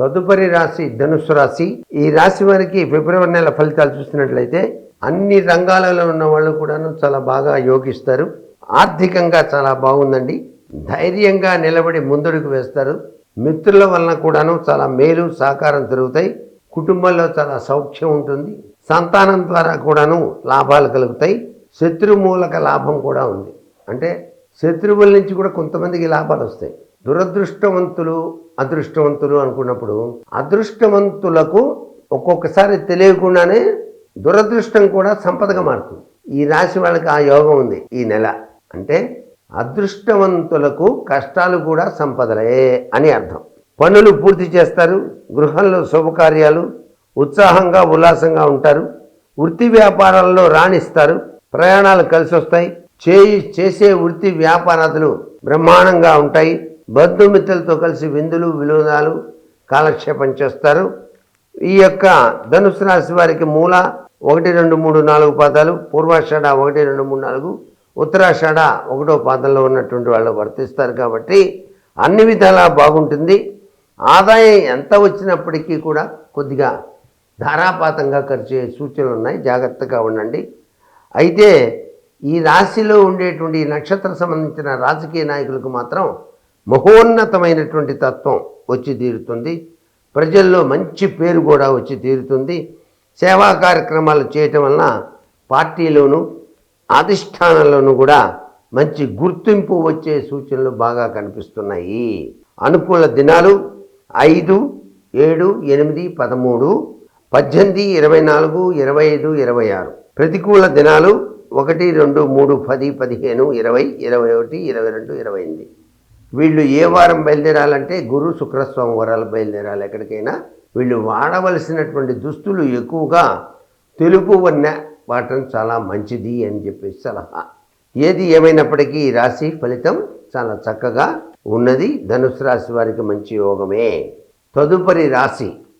తదుపరి రాశి ధనుసు రాశి. ఈ రాశి వారికి ఫిబ్రవరి నెల ఫలితాలు చూసినట్లయితే అన్ని రంగాలలో ఉన్న వాళ్ళు కూడాను చాలా బాగా యోగిస్తారు. ఆర్థికంగా చాలా బాగుందండి. ధైర్యంగా నిలబడి ముందడుగు వేస్తారు. మిత్రుల వలన కూడాను చాలా మేలు సహకారం జరుగుతాయి. కుటుంబంలో చాలా సౌఖ్యం ఉంటుంది. సంతానం ద్వారా కూడాను లాభాలు కలుగుతాయి. శత్రుమూలక లాభం కూడా ఉంది. అంటే శత్రువుల నుంచి కూడా కొంతమందికి లాభాలు వస్తాయి. దురదృష్టవంతులు అదృష్టవంతులు అనుకున్నప్పుడు అదృష్టవంతులకు ఒక్కొక్కసారి తెలియకుండానే దురదృష్టం కూడా సంపదగా మారుతుంది. ఈ రాశి వాళ్ళకి ఆ యోగం ఉంది ఈ నెల. అంటే అదృష్టవంతులకు కష్టాలు కూడా సంపదలే అని అర్థం. పనులు పూర్తి చేస్తారు గృహంలో శుభకార్యాలు ఉత్సాహంగా ఉల్లాసంగా ఉంటారు వృత్తి వ్యాపారాల్లో రాణిస్తారు ప్రయాణాలు కలిసి వస్తాయి చేయి చేసే వృత్తి వ్యాపారాలు బ్రహ్మాండంగా ఉంటాయి బంధుమిత్రులతో కలిసి విందులు వినోదాలు కాలక్షేపం చేస్తారు. ఈ యొక్క ధనుసు రాశి వారికి మూల ఒకటి రెండు మూడు నాలుగు పాదాలు పూర్వాషాఢ ఒకటి రెండు మూడు నాలుగు ఉత్తరాషాఢ ఒకటో పాదంలో ఉన్నటువంటి వాళ్ళు వర్తిస్తారు కాబట్టి అన్ని విధాలా బాగుంటుంది. ఆదాయం ఎంత వచ్చినప్పటికీ కూడా కొద్దిగా ధారాపాతంగా ఖర్చు సూచనలు ఉన్నాయి. జాగ్రత్తగా ఉండండి. అయితే ఈ రాశిలో ఉండేటువంటి నక్షత్ర నక్షత్రం సంబంధించిన రాజకీయ నాయకులకు మాత్రం మహోన్నతమైనటువంటి తత్వం వచ్చి తీరుతుంది. ప్రజల్లో మంచి పేరు కూడా వచ్చి తీరుతుంది. సేవా కార్యక్రమాలు చేయటం వలన పార్టీలోను అధిష్టానంలోనూ కూడా మంచి గుర్తింపు వచ్చే సూచనలు బాగా కనిపిస్తున్నాయి. అనుకూల దినాలు ఐదు ఏడు ఎనిమిది పదమూడు పద్దెనిమిది ఇరవై నాలుగు ఇరవై ఐదు ఇరవై ఆరు. ప్రతికూల దినాలు ఒకటి రెండు మూడు పది పదిహేను ఇరవై ఇరవై ఒకటి ఇరవై రెండు ఇరవై ఎనిమిది. వీళ్ళు ఏ వారం బయలుదేరాలంటే గురు శుక్ర వారాలు బయలుదేరాలి ఎక్కడికైనా. వీళ్ళు వాడవలసినటువంటి దుస్తులు ఎక్కువగా తెలుపు వన్న వాడటం చాలా మంచిది అని చెప్పేసి సలహా. ఏది ఏమైనప్పటికీ ఈ రాశి ఫలితం చాలా చక్కగా ఉన్నది. ధనుసు రాశి వారికి మంచి యోగమే. తదుపరి రాశి